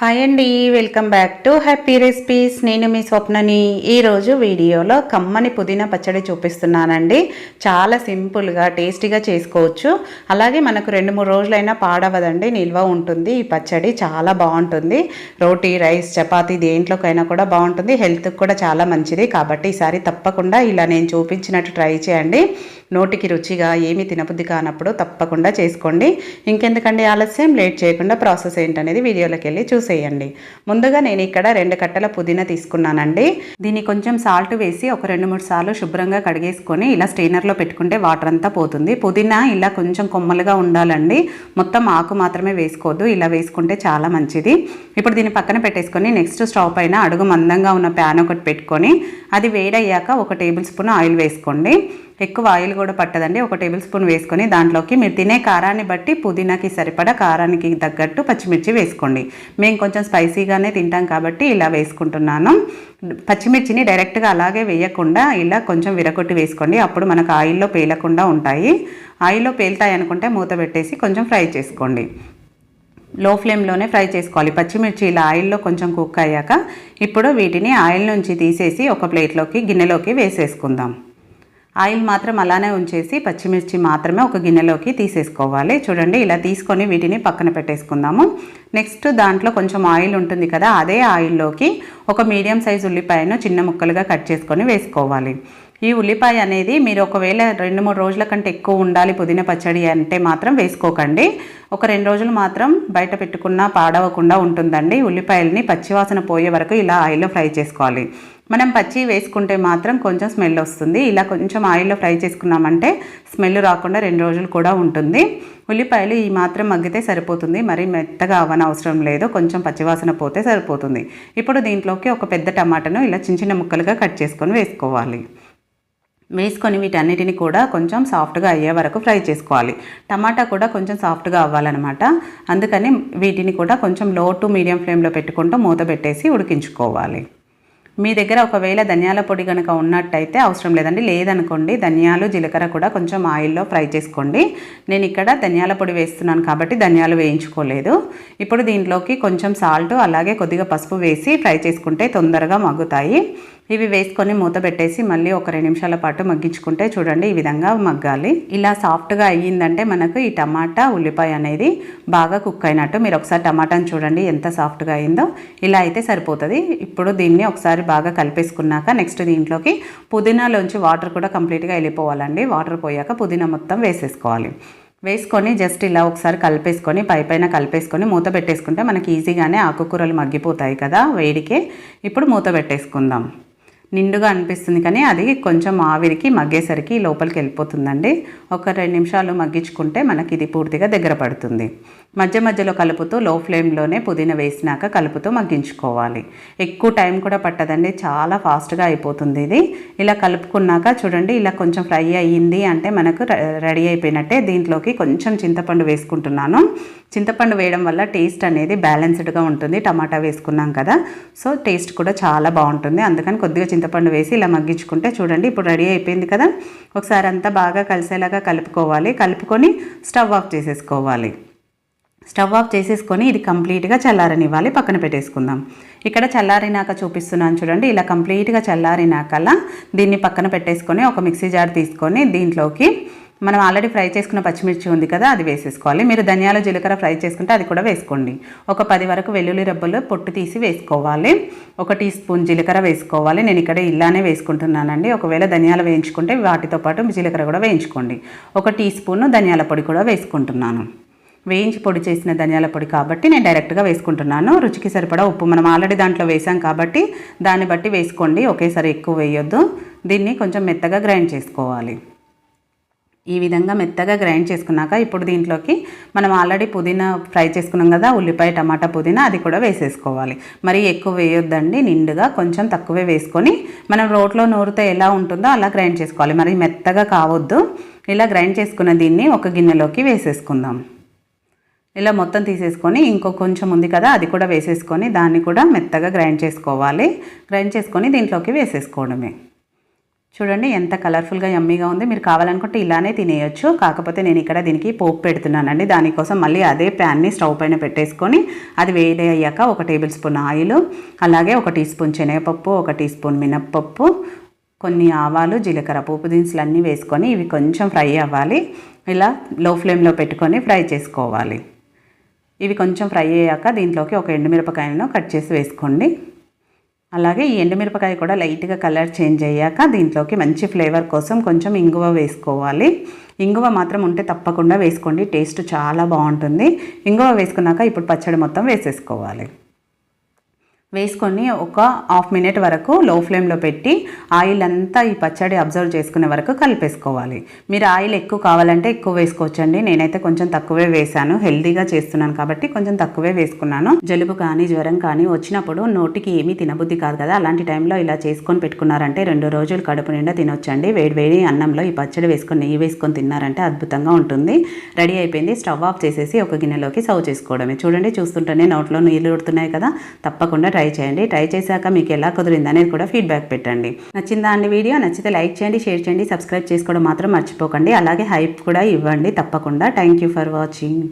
Hi అండి welcome back to happy recipes నేను మీ స్వప్నని ఈరోజు వీడియోలో కమ్మని పుదీనా పచ్చడి చూపిస్తున్నానండి. చాలా సింపుల్గా టేస్టీగా చేసుకోవచ్చు. అలాగే మనకు రెండు మూడు రోజులైనా పాడవదండి నిల్వ ఉంటుంది. ఈ పచ్చడి చాలా బాగుంటుంది. రోటీ రైస్ చపాతీ దేంట్లోకైనా కూడా బాగుంటుంది. హెల్త్కి కూడా చాలా మంచిది. కాబట్టి ఈసారి తప్పకుండా ఇలా నేను చూపించినట్టు ట్రై చేయండి. నోటికి రుచిగా ఏమీ తినబుద్ధి కానప్పుడు తప్పకుండా చేసుకోండి. ఇంకెందుకండి ఆలస్యం? లేట్ చేయకుండా ప్రాసెస్ ఏంటనేది వీడియోలోకి వెళ్ళి చూసేయండి. ముందుగా నేను ఇక్కడ రెండు కట్టల పుదీనా తీసుకున్నానండి. దీన్ని కొంచెం సాల్ట్ వేసి ఒక రెండు మూడు సార్లు శుభ్రంగా కడిగేసుకొని ఇలా స్టెయినర్లో పెట్టుకుంటే వాటర్ అంతా పోతుంది. పుదీనా ఇలా కొంచెం కొమ్మలుగా ఉండాలండి. మొత్తం ఆకు మాత్రమే వేసుకోవద్దు. ఇలా వేసుకుంటే చాలా మంచిది. ఇప్పుడు దీన్ని పక్కన పెట్టేసుకొని నెక్స్ట్ స్టవ్ పైన అడుగు మందంగా ఉన్న ప్యాన్ ఒకటి పెట్టుకొని అది వేడయ్యాక ఒక టేబుల్ స్పూన్ ఆయిల్ వేసుకోండి. ఎక్కువ ఆయిల్ కూడా పట్టదండి. ఒక టేబుల్ స్పూన్ వేసుకొని దాంట్లోకి మీరు తినే కారాన్ని బట్టి పుదీనాకి సరిపడా కారానికి తగ్గట్టు పచ్చిమిర్చి వేసుకోండి. మేము కొంచెం స్పైసీగానే తింటాం కాబట్టి ఇలా వేసుకుంటున్నాను. పచ్చిమిర్చిని డైరెక్ట్గా అలాగే వేయకుండా ఇలా కొంచెం విరగొట్టి వేసుకోండి. అప్పుడు మనకు ఆయిల్లో పేలకుండా ఉంటాయి. ఆయిల్లో పేలుతాయి అనుకుంటే మూత పెట్టేసి కొంచెం ఫ్రై చేసుకోండి. లో ఫ్లేమ్లోనే ఫ్రై చేసుకోవాలి. పచ్చిమిర్చి ఇలా ఆయిల్లో కొంచెం కుక్ అయ్యాక ఇప్పుడు వీటిని ఆయిల్ నుంచి తీసేసి ఒక ప్లేట్లోకి గిన్నెలోకి వేసేసుకుందాం. ఆయిల్ మాత్రం అలానే ఉంచేసి పచ్చిమిర్చి మాత్రమే ఒక గిన్నెలోకి తీసేసుకోవాలి. చూడండి ఇలా తీసుకొని వీటిని పక్కన పెట్టేసుకుందాము. నెక్స్ట్ దాంట్లో కొంచెం ఆయిల్ ఉంటుంది కదా అదే ఆయిల్లోకి ఒక మీడియం సైజ్ ఉల్లిపాయను చిన్న ముక్కలుగా కట్ చేసుకొని వేసుకోవాలి. ఈ ఉల్లిపాయ అనేది మీరు ఒకవేళ రెండు మూడు రోజుల కంటే ఎక్కువ ఉండాలి పుదీనా పచ్చడి అంటే మాత్రం వేసుకోకండి. ఒక రెండు రోజులు మాత్రం బయట పెట్టుకున్నా పాడవకుండా ఉంటుందండి. ఉల్లిపాయలని పచ్చివాసన పోయే వరకు ఇలా ఆయిల్లో ఫ్రై చేసుకోవాలి. మనం పచ్చి వేసుకుంటే మాత్రం కొంచెం స్మెల్ వస్తుంది. ఇలా కొంచెం ఆయిల్లో ఫ్రై చేసుకున్నామంటే స్మెల్ రాకుండా రెండు రోజులు కూడా ఉంటుంది. ఉల్లిపాయలు ఈ మాత్రం మగ్గితే సరిపోతుంది. మరి మెత్తగా అవ్వని అవసరం లేదు. కొంచెం పచ్చివాసన పోతే సరిపోతుంది. ఇప్పుడు దీంట్లోకి ఒక పెద్ద టమాటాను ఇలా చిన్న చిన్న ముక్కలుగా కట్ చేసుకొని వేసుకోవాలి. వేసుకొని వీటన్నిటిని కూడా కొంచెం సాఫ్ట్గా అయ్యే వరకు ఫ్రై చేసుకోవాలి. టమాటా కూడా కొంచెం సాఫ్ట్గా అవ్వాలన్నమాట. అందుకని వీటిని కూడా కొంచెం లో టు మీడియం ఫ్లేమ్లో పెట్టుకుంటూ మూత పెట్టేసి ఉడికించుకోవాలి. మీ దగ్గర ఒకవేళ ధనియాల పొడి కనుక ఉన్నట్టయితే అవసరం లేదండి. లేదనుకోండి ధనియాలు జీలకర్ర కూడా కొంచెం ఆయిల్లో ఫ్రై చేసుకోండి. నేను ఇక్కడ ధనియాల పొడి వేస్తున్నాను కాబట్టి ధనియాలు వేయించుకోలేదు. ఇప్పుడు దీంట్లోకి కొంచెం సాల్ట్ అలాగే కొద్దిగా పసుపు వేసి ఫ్రై చేసుకుంటే తొందరగా మగ్గుతాయి. ఇవి వేసుకొని మూత పెట్టేసి మళ్ళీ ఒక రెండు నిమిషాల పాటు మగ్గించుకుంటే చూడండి ఈ విధంగా మగ్గాలి. ఇలా సాఫ్ట్గా అయ్యిందంటే మనకు ఈ టమాటా ఉల్లిపాయ అనేది బాగా కుక్ అయినట్టు. మీరు ఒకసారి టమాటాని చూడండి ఎంత సాఫ్ట్గా అయిందో. ఇలా అయితే సరిపోతుంది. ఇప్పుడు దీన్ని ఒకసారి బాగా కలిపేసుకున్నాక నెక్స్ట్ దీంట్లోకి పుదీనాలోంచి వాటర్ కూడా కంప్లీట్గా వెళ్ళిపోవాలండి. వాటర్ పోయాక పుదీనా మొత్తం వేసేసుకోవాలి. వేసుకొని జస్ట్ ఇలా ఒకసారి కలిపేసుకొని పై పైన కలిపేసుకొని మూత పెట్టేసుకుంటే మనకి ఈజీగానే ఆకుకూరలు మగ్గిపోతాయి కదా వేడికే. ఇప్పుడు మూత పెట్టేసుకుందాం. నిండుగా అనిపిస్తుంది కానీ అది కొంచెం ఆవిరికి మగ్గేసరికి లోపలికి వెళ్ళిపోతుందండి. ఒక రెండు నిమిషాలు మగ్గించుకుంటే మనకి ఇది పూర్తిగా దగ్గర పడుతుంది. మధ్య మధ్యలో కలుపుతూ లో ఫ్లేమ్లోనే పుదీనా వేసినాక కలుపుతూ మగ్గించుకోవాలి. ఎక్కువ టైం కూడా పట్టదండి. చాలా ఫాస్ట్గా అయిపోతుంది ఇది. ఇలా కలుపుకున్నాక చూడండి ఇలా కొంచెం ఫ్రై అయ్యింది అంటే మనకు రెడీ అయిపోయినట్టే దీంట్లోకి కొంచెం చింతపండు వేసుకుంటున్నాను. చింతపండు వేయడం వల్ల టేస్ట్ అనేది బ్యాలెన్స్డ్గా ఉంటుంది. టమాటా వేసుకున్నాం కదా సో టేస్ట్ కూడా చాలా బాగుంటుంది. అందుకని కొద్దిగా చింతపండు వేసి ఇలా మగ్గించుకుంటే చూడండి ఇప్పుడు రెడీ అయిపోయింది కదా. ఒకసారి అంతా బాగా కలిసేలాగా కలుపుకోవాలి. కలుపుకొని స్టవ్ ఆఫ్ చేసేసుకోవాలి. స్టవ్ ఆఫ్ చేసేసుకొని ఇది కంప్లీట్గా చల్లారనివ్వాలి. పక్కన పెట్టేసుకుందాం. ఇక్కడ చల్లారినాక చూపిస్తున్నాను చూడండి. ఇలా కంప్లీట్గా చల్లారినాకల్లా దీన్ని పక్కన పెట్టేసుకొని ఒక మిక్సీ జార్ తీసుకొని దీంట్లోకి మనం ఆల్రెడీ ఫ్రై చేసుకున్న పచ్చిమిర్చి ఉంది కదా అది వేసేసుకోవాలి. మీరు ధనియాలు జీలకర్ర ఫ్రై చేసుకుంటే అది కూడా వేసుకోండి. ఒక పది వరకు వెల్లుల్లి రబ్బలు పొట్టు తీసి వేసుకోవాలి. ఒక టీ స్పూన్ జీలకర్ర వేసుకోవాలి. నేను ఇక్కడ ఇలానే వేసుకుంటున్నానండి. ఒకవేళ ధనియాలు వేయించుకుంటే వాటితో పాటు జీలకర్ర కూడా వేయించుకోండి. ఒక టీ స్పూన్ ధనియాల పొడి కూడా వేసుకుంటున్నాను. వేయించి పొడి చేసిన ధనియాల పొడి కాబట్టి నేను డైరెక్ట్గా వేసుకుంటున్నాను. రుచికి సరిపడా ఉప్పు మనం ఆల్రెడీ దాంట్లో వేసాం కాబట్టి దాన్ని బట్టి వేసుకోండి. ఒకేసారి ఎక్కువ వేయొద్దు. దీన్ని కొంచెం మెత్తగా గ్రైండ్ చేసుకోవాలి. ఈ విధంగా మెత్తగా గ్రైండ్ చేసుకున్నాక ఇప్పుడు దీంట్లోకి మనం ఆల్రెడీ పుదీనా ఫ్రై చేసుకున్నాం కదా ఉల్లిపాయ టమాటా పుదీనా అది కూడా వేసేసుకోవాలి. మరి ఎక్కువ వేయొద్దండి. నిండుగా కొంచెం తక్కువే వేసుకొని మనం రోట్లో నూరితే ఎలా ఉంటుందో అలా గ్రైండ్ చేసుకోవాలి. మరి మెత్తగా కావద్దు. ఇలా గ్రైండ్ చేసుకున్న దీన్ని ఒక గిన్నెలోకి వేసేసుకుందాం. ఇలా మొత్తం తీసేసుకొని ఇంకో కొంచెం ఉంది కదా అది కూడా వేసేసుకొని దాన్ని కూడా మెత్తగా గ్రైండ్ చేసుకోవాలి. గ్రైండ్ చేసుకొని దీంట్లోకి వేసేసుకోవడమే. చూడండి ఎంత కలర్ఫుల్గా యమ్మీగా ఉంది. మీరు కావాలనుకుంటే ఇలానే తినేయొచ్చు. కాకపోతే నేను ఇక్కడ దీనికి పోపు పెడుతున్నానండి. దానికోసం మళ్ళీ అదే ప్యాన్ని స్టవ్ పైన పెట్టేసుకొని అది వేడి అయ్యాక ఒక టేబుల్ స్పూన్ ఆయిల్ అలాగే ఒక టీ స్పూన్ శనగపప్పు ఒక టీ స్పూన్ మినప్పప్పు కొన్ని ఆవాలు జీలకర్ర పోపు దినుసులు అన్నీ వేసుకొని ఇవి కొంచెం ఫ్రై అవ్వాలి. ఇలా లో ఫ్లేమ్లో పెట్టుకొని ఫ్రై చేసుకోవాలి. ఇవి కొంచెం ఫ్రై అయ్యాక దీంట్లోకి ఒక ఎండుమిరపకాయలను కట్ చేసి వేసుకోండి. అలాగే ఈ ఎండుమిరపకాయ కూడా లైట్గా కలర్ చేంజ్ అయ్యాక దీంట్లోకి మంచి ఫ్లేవర్ కోసం కొంచెం ఇంగువ వేసుకోవాలి. ఇంగువ మాత్రం ఉంటే తప్పకుండా వేసుకోండి టేస్ట్ చాలా బాగుంటుంది. ఇంగువ వేసుకున్నాక ఇప్పుడు పచ్చడి మొత్తం వేసేసుకోవాలి. వేసుకొని ఒక హాఫ్ మినిట్ వరకు లో ఫ్లేమ్లో పెట్టి ఆయిల్ అంతా ఈ పచ్చడి అబ్జర్వ్ చేసుకునే వరకు కలిపేసుకోవాలి. మీరు ఆయిల్ ఎక్కువ కావాలంటే ఎక్కువ వేసుకోవచ్చండి. నేనైతే కొంచెం తక్కువే వేసాను హెల్దీగా చేస్తున్నాను కాబట్టి కొంచెం తక్కువే వేసుకున్నాను. జలుబు కానీ జ్వరం కానీ వచ్చినప్పుడు నోటికి ఏమీ తినబుద్ధి కాదు కదా. అలాంటి టైంలో ఇలా చేసుకొని పెట్టుకున్నారంటే రెండు రోజులు కడుపు నిండా తినొచ్చండి. వేడి వేడి అన్నంలో ఈ పచ్చడి వేసుకొని నెయ్యి వేసుకొని తిన్నారంటే అద్భుతంగా ఉంటుంది. రెడీ అయిపోయింది. స్టవ్ ఆఫ్ చేసేసి ఒక గిన్నెలోకి సర్వ్ చేసుకోవడమే. చూడండి చూస్తుంటేనే నోట్లో నీళ్ళు ఉడుతున్నాయి కదా. తప్పకుండా ట్రై చేయండి. ట్రై చేశాక మీకు ఎలా కుదిరింది అనేది కూడా ఫీడ్బ్యాక్ పెట్టండి. నచ్చిందా అండి వీడియో నచ్చితే లైక్ చేయండి షేర్ చేయండి సబ్స్క్రైబ్ చేసుకోవడం మాత్రం మర్చిపోకండి. అలాగే హైప్ కూడా ఇవ్వండి తప్పకుండా. Thank you for watching